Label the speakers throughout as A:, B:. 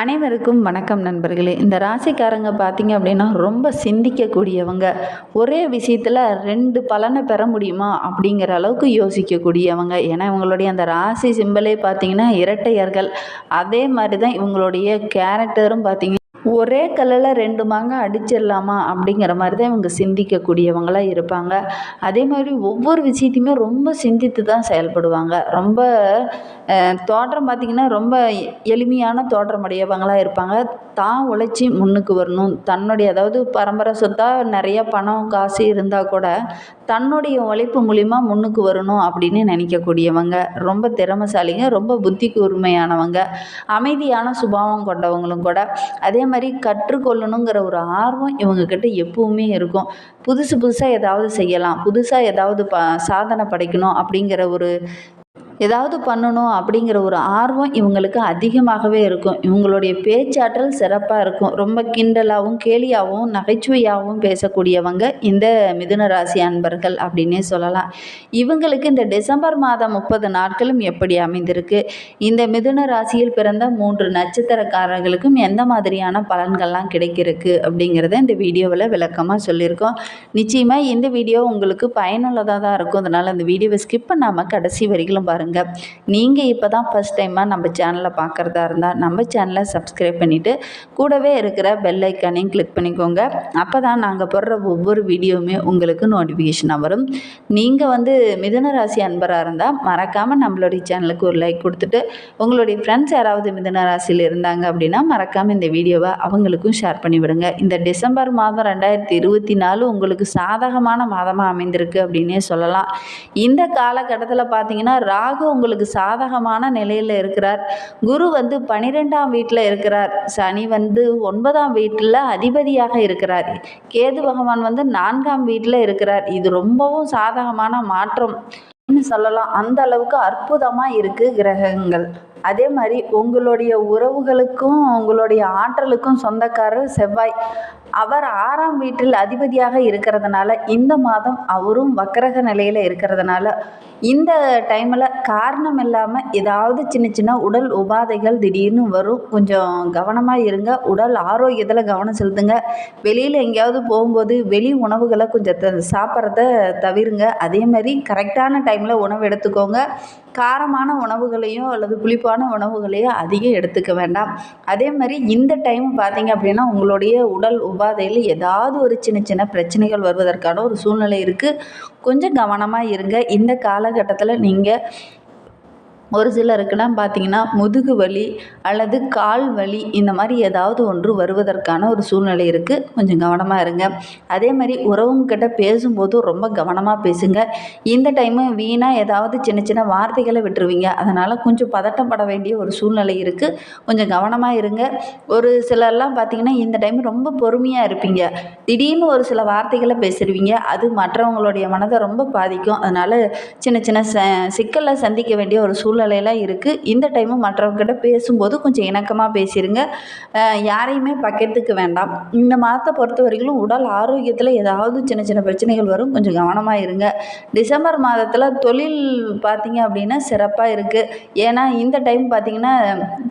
A: அனைவருக்கும் வணக்கம் நண்பர்களே. இந்த ராசிக்காரங்க பார்த்தீங்க அப்படின்னா ரொம்ப சிந்திக்கக்கூடியவங்க. ஒரே விஷயத்தில் ரெண்டு பலனை பெற முடியுமா அப்படிங்கிற அளவுக்கு யோசிக்கக்கூடியவங்க. ஏன்னா இவங்களுடைய அந்த ராசி சிம்பலே பார்த்தீங்கன்னா இரட்டையர்கள். அதே மாதிரி தான் இவங்களுடைய கேரக்டரும் பார்த்தீங்க ஒரே கல்லில் ரெண்டு மாங்காய் அடிச்சிடலாமா அப்படிங்கிற மாதிரி தான் இவங்க சிந்திக்கக்கூடியவங்களாக இருப்பாங்க. அதே மாதிரி ஒவ்வொரு விஷயத்தையுமே ரொம்ப சிந்தித்து தான் செயல்படுவாங்க. ரொம்ப தோற்றம் பார்த்திங்கன்னா ரொம்ப எளிமையான தோற்றம் உடையவங்களாக இருப்பாங்க. தான் உழைச்சி முன்னுக்கு வரணும். தன்னுடைய அதாவது பரம்பரை சொத்தாக நிறைய பணம் காசு இருந்தால் கூட தன்னுடைய உழைப்பு மூலிமா முன்னுக்கு வரணும் அப்படின்னு நினைக்கக்கூடியவங்க. ரொம்ப திறமைசாலிங்க ரொம்ப புத்தி கூர்மையானவங்க அமைதியான சுபாவம் கொண்டவங்களும் கூட. அதே மாதிரி கற்றுக்கொள்ளணுங்கிற ஒரு ஆர்வம் இவங்கக்கிட்ட எப்பவுமே இருக்கும். புதுசு புதுசாக ஏதாவது செய்யலாம் புதுசாக ஏதாவது ப சாதனை படைக்கணும் அப்படிங்கிற ஒரு ஏதாவது பண்ணணும் அப்படிங்கிற ஒரு ஆர்வம் இவங்களுக்கு அதிகமாகவே இருக்கும். இவங்களுடைய பேச்சாற்றல் சிறப்பாக இருக்கும். ரொம்ப கிண்டலாகவும் கேலியாகவும் நகைச்சுவையாகவும் பேசக்கூடியவங்க இந்த மிதுன ராசி அன்பர்கள் அப்படின்னே சொல்லலாம். இவங்களுக்கு இந்த டிசம்பர் மாதம் முப்பது நாட்களும் எப்படி அமைந்திருக்கு? இந்த மிதுன ராசியில் பிறந்த மூன்று நட்சத்திரக்காரர்களுக்கும் எந்த மாதிரியான பலன்கள்லாம் கிடைக்கிருக்கு அப்படிங்கிறத இந்த வீடியோவில் விளக்கமாக சொல்லியிருக்கோம். நிச்சயமாக இந்த வீடியோ உங்களுக்கு பயனுள்ளதாக தான் இருக்கும். அதனால் அந்த வீடியோவை ஸ்கிப் பண்ணாமல் கடைசி வரைக்கும் பாருங்கள் நீங்கள் இப்போ தான் ஃபஸ்ட் டைமாக நம்ம சேனலை பார்க்குறதா இருந்தால் நம்ம சேனலை சப்ஸ்கிரைப் பண்ணிவிட்டு கூடவே இருக்கிற பெல் ஐக்கானையும் கிளிக் பண்ணிக்கோங்க. அப்போ தான் நாங்கள் போடுற ஒவ்வொரு வீடியோவுமே உங்களுக்கு நோட்டிஃபிகேஷனாக வரும். நீங்கள் வந்து மிதுன ராசி அன்பராக இருந்தால் மறக்காமல் நம்மளுடைய சேனலுக்கு ஒரு லைக் கொடுத்துட்டு உங்களுடைய ஃப்ரெண்ட்ஸ் யாராவது மிதுன ராசியில் இருந்தாங்க அப்படின்னா மறக்காமல் இந்த வீடியோவை அவங்களுக்கும் ஷேர் பண்ணி விடுங்க. இந்த டிசம்பர் மாதம் ரெண்டாயிரத்தி இருபத்தி நாலு உங்களுக்கு சாதகமான மாதமாக அமைந்திருக்கு அப்படின்னே சொல்லலாம். இந்த காலகட்டத்தில் பார்த்தீங்கன்னா ராகு உங்களுக்கு சாதகமான நிலையில் இருக்கிறார். குரு வந்து பனிரெண்டாம் வீட்டில் இருக்கிறார். சனி வந்து ஒன்பதாம் வீட்டில் அதிபதியாக இருக்கிறார். கேது பகவான் வந்து நான்காம் வீட்டில் இருக்கிறார். இது ரொம்பவும் சாதகமான மாற்றம் சொல்லலாம். அந்த அளவுக்கு அற்புதமாக இருக்குது கிரகங்கள். அதே மாதிரி உங்களுடைய உறவுகளுக்கும் உங்களுடைய ஆற்றலுக்கும் சொந்தக்காரர் செவ்வாய். அவர் ஆறாம் வீட்டில் அதிபதியாக இருக்கிறதுனால இந்த மாதம் அவரும் வக்கரக நிலையில் இருக்கிறதுனால இந்த டைமில் காரணம் இல்லாமல் ஏதாவது சின்ன சின்ன உடல் உபாதைகள் திடீர்னு வரும். கொஞ்சம் கவனமாக இருங்க. உடல் ஆரோக்கியத்தில் கவனம் செலுத்துங்க. வெளியில் எங்கேயாவது போகும்போது வெளி உணவுகளை கொஞ்சம் த சாப்பிட்றத தவிருங்க. அதே மாதிரி கரெக்டான டைமில் உணவு எடுத்துக்கோங்க. காரமான உணவுகளையோ அல்லது புளிப்பான உணவுகளையோ அதிகம் எடுத்துக்க வேண்டாம். அதே மாதிரி இந்த டைம் பார்த்தீங்க அப்படின்னா உங்களுடைய உடல் உபாதையில் ஏதாவது ஒரு சின்ன சின்ன பிரச்சனைகள் வருவதற்கான ஒரு சூழ்நிலை இருக்குது கொஞ்சம் கவனமாக இருங்க. இந்த காலகட்டத்தில் நீங்கள் ஒரு சிலருக்கெல்லாம் பார்த்தீங்கன்னா முதுகு வலி அல்லது கால் வலி இந்த மாதிரி ஏதாவது ஒன்று வருவதற்கான ஒரு சூழ்நிலை இருக்குது கொஞ்சம் கவனமாக இருங்க. அதே மாதிரி உறவுங்கிட்ட பேசும்போது ரொம்ப கவனமாக பேசுங்க. இந்த டைமு வீணாக ஏதாவது சின்ன சின்ன வார்த்தைகளை விட்டுருவீங்க. அதனால் கொஞ்சம் பதட்டப்பட வேண்டிய ஒரு சூழ்நிலை இருக்குது கொஞ்சம் கவனமாக இருங்க. ஒரு சிலர்லாம் பார்த்தீங்கன்னா இந்த டைம் ரொம்ப பொறுமையாக இருப்பீங்க. திடீர்னு ஒரு சில வார்த்தைகளை பேசிடுவீங்க அது மற்றவங்களுடைய மனதை ரொம்ப பாதிக்கும். அதனால் சின்ன சின்ன ச சிக்கலை சந்திக்க வேண்டிய ஒரு சூழ்நிலை சூழ்நிலையெல்லாம் இருக்குது இந்த டைமும் மற்றவங்ககிட்ட பேசும்போது கொஞ்சம் இணக்கமாக பேசிடுங்க யாரையுமே பக்கத்துக்கு வேண்டாம். இந்த மாதத்தை பொறுத்த வரைக்கும் உடல் ஆரோக்கியத்தில் ஏதாவது சின்ன சின்ன பிரச்சனைகள் வரும். கொஞ்சம் கவனமாக இருங்க. டிசம்பர் மாதத்தில் தொழில் பார்த்தீங்க அப்படின்னா சிறப்பாக இருக்குது ஏன்னா இந்த டைம் பார்த்தீங்கன்னா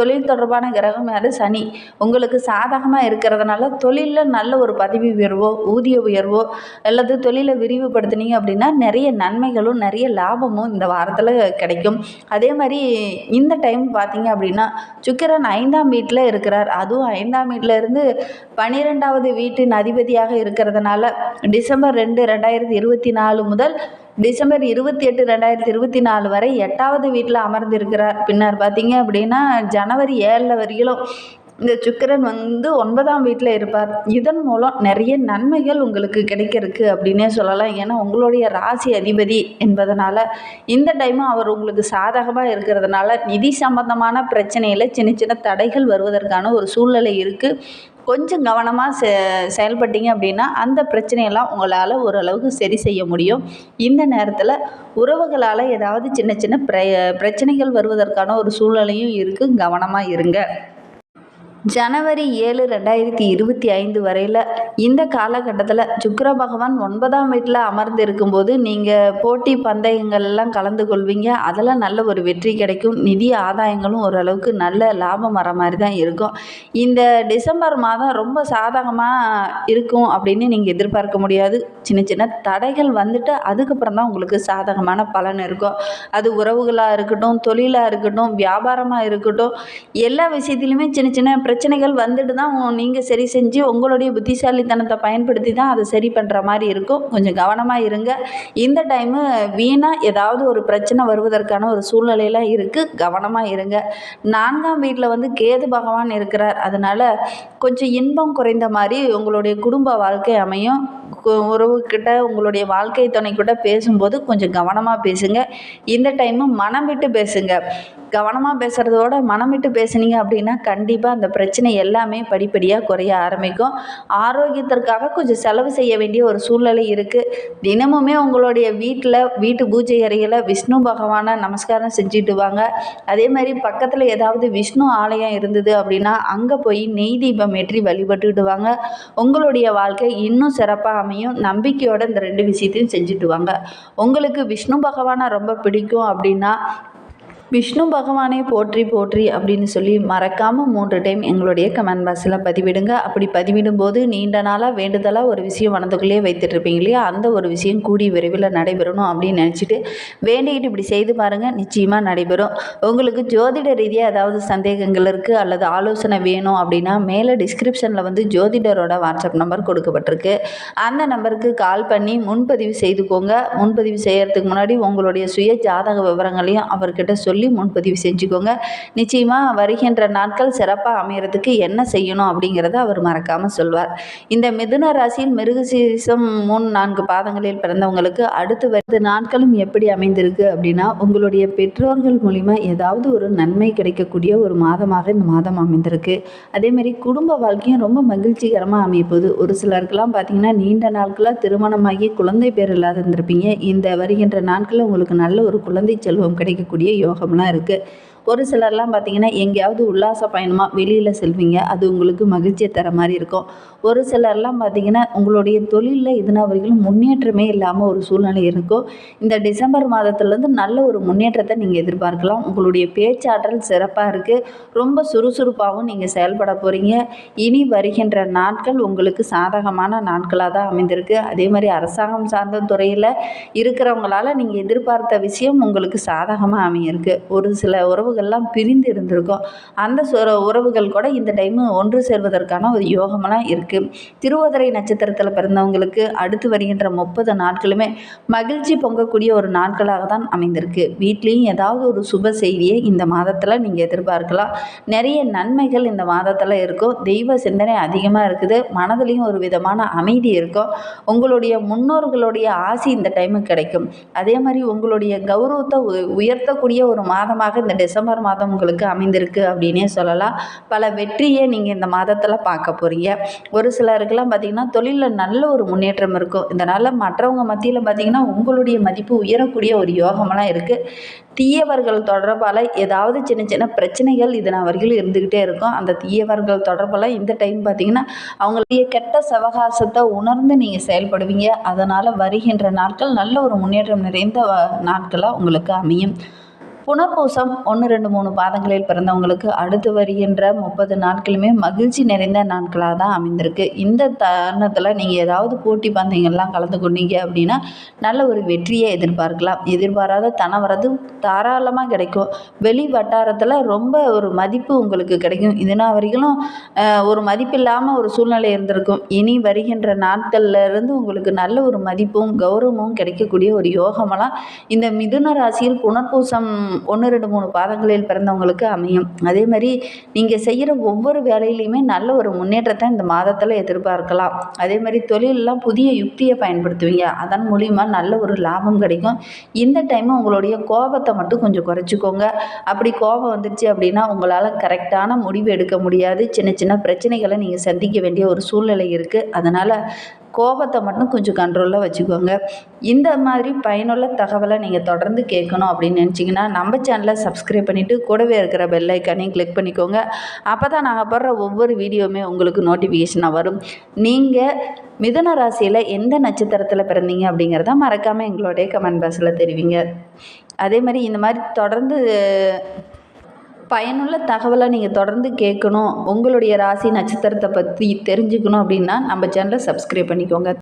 A: தொழில் தொடர்பான கிரகம் யார்? சனி. உங்களுக்கு சாதகமாக இருக்கிறதுனால தொழிலில் நல்ல ஒரு பதவி உயர்வோ ஊதிய உயர்வோ அல்லது தொழிலை விரிவுபடுத்துனீங்க அப்படின்னா நிறைய நன்மைகளும் நிறைய லாபமும் இந்த வாரத்தில் கிடைக்கும். அதே மாதிரி இந்த டைம் பார்த்தீங்க அப்படின்னா சுக்கிரன் ஐந்தாம் வீட்டில் இருக்கிறார். அதுவும் ஐந்தாம் வீட்டில் இருந்து பன்னிரெண்டாவது வீட்டின் அதிபதியாக இருக்கிறதுனால டிசம்பர் ரெண்டு ரெண்டாயிரத்தி இருபத்தி நாலு முதல் டிசம்பர் இருபத்தி எட்டு ரெண்டாயிரத்தி இருபத்தி நாலு வரை எட்டாவது வீட்டில் அமர்ந்திருக்கிறார். பின்னர் பார்த்தீங்க அப்படின்னா ஜனவரி ஏழில் வரையிலும் இந்த சுக்கரன் வந்து ஒன்பதாம் வீட்டில் இருப்பார். இதன் மூலம் நிறைய நன்மைகள் உங்களுக்கு கிடைக்கிறதுக்கு அப்படின்னே சொல்லலாம். ஏன்னா உங்களுடைய ராசி அதிபதி என்பதனால இந்த டைமும் அவர் உங்களுக்கு சாதகமாக இருக்கிறதுனால நிதி சம்பந்தமான பிரச்சனையில் சின்ன சின்ன தடைகள் வருவதற்கான ஒரு சூழ்நிலை இருக்குது கொஞ்சம் கவனமாக செ செயல்பட்டீங்க அப்படின்னா அந்த பிரச்சனையெல்லாம் உங்களால் ஓரளவுக்கு சரி செய்ய முடியும். இந்த நேரத்தில் உறவுகளால் ஏதாவது சின்ன சின்ன பிர பிரச்சனைகள் வருவதற்கான ஒரு சூழ்நிலையும் இருக்குது கவனமாக இருங்க. ஜனவரி ஏழு ரெண்டாயிரத்தி இருபத்தி ஐந்து வரையில் இந்த காலகட்டத்தில் சுக்கர பகவான் ஒன்பதாம் வீட்டில் அமர்ந்து இருக்கும்போது நீங்கள் போட்டி பந்தயங்கள்லாம் கலந்து கொள்வீங்க. அதில் நல்ல ஒரு வெற்றி கிடைக்கும். நிதி ஆதாயங்களும் ஓரளவுக்கு நல்ல லாபம் வர மாதிரி தான் இருக்கும். இந்த டிசம்பர் மாதம் ரொம்ப சாதகமாக இருக்கும் அப்படின்னு நீங்கள் எதிர்பார்க்க முடியாது. சின்ன சின்ன தடைகள் வந்துட்டு அதுக்கப்புறம் தான் உங்களுக்கு சாதகமான பலன் இருக்கும். அது உறவுகளாக இருக்கட்டும் தொழிலாக இருக்கட்டும் வியாபாரமாக இருக்கட்டும் எல்லா விஷயத்துலையுமே சின்ன சின்ன பிரச்சனைகள் வந்துட்டு தான் நீங்கள் சரி செஞ்சு உங்களுடைய புத்திசாலித்தனத்தை பயன்படுத்தி தான் அதை சரி பண்ணுற மாதிரி இருக்கும். கொஞ்சம் கவனமாக இருங்க. இந்த டைமு வீணாக ஏதாவது ஒரு பிரச்சனை வருவதற்கான ஒரு சூழ்நிலையெல்லாம் இருக்குது கவனமாக இருங்க. நான்காம் வீட்டில் வந்து கேது பகவான் இருக்கிறார். அதனால் கொஞ்சம் இன்பம் குறைந்த மாதிரி உங்களுடைய குடும்ப வாழ்க்கை அமையும். கு- உறவுக்கிட்ட உங்களுடைய வாழ்க்கை துணை கூட பேசும்போது கொஞ்சம் கவனமாக பேசுங்க. இந்த டைமு மனம் விட்டு பேசுங்க. கவனமாக பேசுகிறதோட மனம் விட்டு பேசுனீங்க அப்படின்னா கண்டிப்பாக அந்த பிரச்சனை எல்லாமே படிப்படியாக குறைய ஆரம்பிக்கும். ஆரோக்கியத்திற்காக கொஞ்சம் செலவு செய்ய வேண்டிய ஒரு சூழ்நிலை இருக்குது தினமுமே உங்களுடைய வீட்டில் வீட்டு பூஜை அறையில் விஷ்ணு பகவானை நமஸ்காரம் செஞ்சுட்டு வாங்க. அதே மாதிரி பக்கத்தில் ஏதாவது விஷ்ணு ஆலயம் இருந்தது அப்படின்னா அங்கே போய் நெய் தீபம் ஏற்றி வழிபட்டுட்டு வாங்க. உங்களுடைய வாழ்க்கை இன்னும் சிறப்பாக அமையும். நம்பிக்கையோட இந்த ரெண்டு விஷயத்தையும் செஞ்சுட்டு வாங்க. உங்களுக்கு விஷ்ணு பகவானை ரொம்ப பிடிக்கும் அப்படின்னா விஷ்ணு பகவானை போற்றி போற்றி அப்படின்னு சொல்லி மறக்காமல் மூன்று டைம் எங்களுடைய கமெண்ட் பாக்ஸில் பதிவிடுங்க. அப்படி பதிவிடும்போது நீண்ட நாளாக வேண்டுதலாக ஒரு விஷயம் மனதுக்குள்ளேயே வைத்துட்ருப்பீங்க இல்லையா? அந்த ஒரு விஷயம் கூடி விரைவில் நடைபெறணும் அப்படின்னு நினச்சிட்டு வேண்டிக்கிட்டு இப்படி செய்து பாருங்கள் நிச்சயமாக நடைபெறும். உங்களுக்கு ஜோதிட ரீதியாக ஏதாவது சந்தேகங்கள் இருக்குது அல்லது ஆலோசனை வேணும் அப்படின்னா மேலே டிஸ்கிரிப்ஷனில் வந்து ஜோதிடரோட வாட்ஸ்அப் நம்பர் கொடுக்கப்பட்டிருக்கு. அந்த நம்பருக்கு கால் பண்ணி முன்பதிவு செய்துக்கோங்க. முன்பதிவு செய்கிறதுக்கு முன்னாடி உங்களுடைய சுய ஜாதக விவரங்களையும் அவர்கிட்ட சொல்லி சொல்லி முன்பதிவு செஞ்சுக்கோங்க. நிச்சயமாக வருகின்ற நாட்கள் சிறப்பாக அமையறதுக்கு என்ன செய்யணும் அப்படிங்கிறத அவர் மறக்காமல் சொல்வார். இந்த மிதுன ராசியில் மிருகசீசம் மூணு நான்கு பாதங்களில் பிறந்தவங்களுக்கு அடுத்து வருது நாட்களும் எப்படி அமைந்திருக்கு அப்படின்னா உங்களுடைய பெற்றோர்கள் மூலிமா ஏதாவது ஒரு நன்மை கிடைக்கக்கூடிய ஒரு மாதமாக இந்த மாதம் அமைந்திருக்கு. அதேமாரி குடும்ப வாழ்க்கையும் ரொம்ப மகிழ்ச்சிகரமாக அமையப்போகுது. ஒரு சிலருக்கெல்லாம் பார்த்தீங்கன்னா நீண்ட நாட்களாக திருமணமாகி குழந்தை பேர் இல்லாத இருந்திருப்பீங்க இந்த வருகின்ற நாட்களில் உங்களுக்கு நல்ல ஒரு குழந்தை செல்வம் கிடைக்கக்கூடிய யோகம்லாம் இருக்குது ஒரு சிலர்லாம் பார்த்தீங்கன்னா எங்கேயாவது உல்லாச பயணமாக வெளியில் செல்வீங்க. அது உங்களுக்கு மகிழ்ச்சியை தர மாதிரி இருக்கும். ஒரு சிலர்லாம் பார்த்தீங்கன்னா உங்களுடைய தொழிலில் இதுனா வரைக்கும் முன்னேற்றமே இல்லாமல் ஒரு சூழ்நிலை இருக்கும். இந்த டிசம்பர் மாதத்துலேருந்து நல்ல ஒரு முன்னேற்றத்தை நீங்கள் எதிர்பார்க்கலாம். உங்களுடைய பேச்சாற்றல் சிறப்பாக இருக்குது ரொம்ப சுறுசுறுப்பாகவும் நீங்கள் செயல்பட போகிறீங்க இனி வருகின்ற நாட்கள் உங்களுக்கு சாதகமான நாட்களாக தான் அமைந்திருக்கு. அதே மாதிரி அரசாங்கம் சார்ந்த துறையில் இருக்கிறவங்களால நீங்கள் எதிர்பார்த்த விஷயம் உங்களுக்கு சாதகமாக அமையிருக்கு. ஒரு சில உறவுகள்லாம் பிரிந்து இருந்திருக்கும். அந்த உறவுகள் கூட இந்த டைமு ஒன்று சேர்வதற்கான ஒரு யோகமெல்லாம் இருக்குது திருவதிரை நட்சத்திரத்தில் பிறந்தவங்களுக்கு அடுத்து வருகின்ற முப்பது நாட்களுமே மகிழ்ச்சி பொங்கக்கூடிய ஒரு நாட்களாக தான் அமைந்திருக்கு. வீட்லேயும் ஏதாவது ஒரு சுப செய்தியை இந்த மாதத்தில் நீங்கள் எதிர்பார்க்கலாம். நிறைய நன்மைகள் இந்த மாதத்தில் இருக்கும். தெய்வ சிந்தனை அதிகமாக இருக்குது. மனதிலையும் ஒரு விதமான அமைதி இருக்கும். உங்களுடைய முன்னோர்களுடைய ஆசி இந்த டைமு கிடைக்கும். அதே மாதிரி உங்களுடைய கௌரவத்தை உயர்த்தக்கூடிய ஒரு மாதமாக இந்த டிசம்பர் மாதம் உங்களுக்கு அமைந்திருக்கு அப்படின்னே சொல்லலாம். பல வெற்றியை நீங்கள் இந்த மாதத்தில் பார்க்க போகிறீங்க ஒரு சிலருக்கெல்லாம் பார்த்தீங்கன்னா தொழிலில் நல்ல ஒரு முன்னேற்றம் இருக்கும். இதனால் மற்றவங்க மத்தியில் பார்த்தீங்கன்னா உங்களுடைய மதிப்பு உயரக்கூடிய ஒரு யோகமெல்லாம் இருக்குது தீயவர்கள் தொடர்பால் ஏதாவது சின்ன சின்ன பிரச்சனைகள் இதனால் வரைக்கும் இருந்துக்கிட்டே இருக்கும். அந்த தீயவர்கள் தொடர்பெல்லாம் இந்த டைம் பார்த்தீங்கன்னா அவங்களுடைய கெட்ட சவகாசத்தை உணர்ந்து நீங்கள் செயல்படுவீங்க. அதனால் வருகின்ற நாட்கள் நல்ல ஒரு முன்னேற்றம் நிறைந்த நாட்களாக உங்களுக்கு அமையும். புனர்பூசம் ஒன்று ரெண்டு மூணு பாதங்களில் பிறந்தவங்களுக்கு அடுத்து வருகின்ற முப்பது நாட்களுமே மகிழ்ச்சி நிறைந்த நாட்களாக தான் அமைந்திருக்கு. இந்த தருணத்தில் நீங்கள் ஏதாவது போட்டி பந்தயங்கள்லாம் கலந்து கொண்டீங்க அப்படின்னா நல்ல ஒரு வெற்றியை எதிர்பார்க்கலாம். எதிர்பாராத தன வரது தாராளமாக கிடைக்கும். வெளி வட்டாரத்தில் ரொம்ப ஒரு மதிப்பு உங்களுக்கு கிடைக்கும். இதுனா வரைக்கும் ஒரு மதிப்பில்லாமல் ஒரு சூழ்நிலை இருந்திருக்கும். இனி வருகின்ற நாட்கள்லேருந்து உங்களுக்கு நல்ல ஒரு மதிப்பும் கௌரவமும் கிடைக்கக்கூடிய ஒரு யோகமெல்லாம் இந்த மிதுன ராசியில் புனர்பூசம் ஒன்று ரெண்டு மூணு பாதங்களில் பிறந்தவங்களுக்கு அமையும். அதே மாதிரி நீங்கள் செய்கிற ஒவ்வொரு வேலையிலையுமே நல்ல ஒரு முன்னேற்றத்தை இந்த மாதத்தில் எதிர்பார்க்கலாம். அதே மாதிரி தொழிலெலாம் புதிய யுக்தியை பயன்படுத்துவீங்க. அதன் மூலிமா நல்ல ஒரு லாபம் கிடைக்கும். இந்த டைம் உங்களுடைய கோபத்தை மட்டும் கொஞ்சம் குறைச்சிக்கோங்க. அப்படி கோபம் வந்துருச்சு அப்படின்னா உங்களால் கரெக்டான முடிவு எடுக்க முடியாது. சின்ன சின்ன பிரச்சனைகளை நீங்கள் சந்திக்க வேண்டிய ஒரு சூழ்நிலை இருக்குது அதனால் கோபத்தை மட்டும் கொஞ்சம் கண்ட்ரோலில் வச்சுக்கோங்க. இந்த மாதிரி பயனுள்ள தகவலை நீங்கள் தொடர்ந்து கேட்கணும் அப்படின்னு நினச்சிங்கன்னா நம்ம சேனலை சப்ஸ்கிரைப் பண்ணிவிட்டு கூடவே இருக்கிற பெல் ஐக்கானையும் கிளிக் பண்ணிக்கோங்க. அப்போ தான் நாங்கள் போடுற ஒவ்வொரு வீடியோவுமே உங்களுக்கு நோட்டிஃபிகேஷனாக வரும். நீங்கள் மிதுன ராசியில் எந்த நட்சத்திரத்தில் பிறந்தீங்க அப்படிங்கிறத மறக்காமல் எங்களுடைய கமெண்ட் பாக்ஸில் தெரிவிங்க. அதே மாதிரி இந்த மாதிரி தொடர்ந்து பயனுள்ள தகவலை நீங்கள் தொடர்ந்து கேட்கணும். உங்களுடைய ராசி நட்சத்திரத்தை பற்றி தெரிஞ்சுக்கணும் அப்படின்னா நம்ம சேனலை சப்ஸ்கிரைப் பண்ணிக்கோங்க.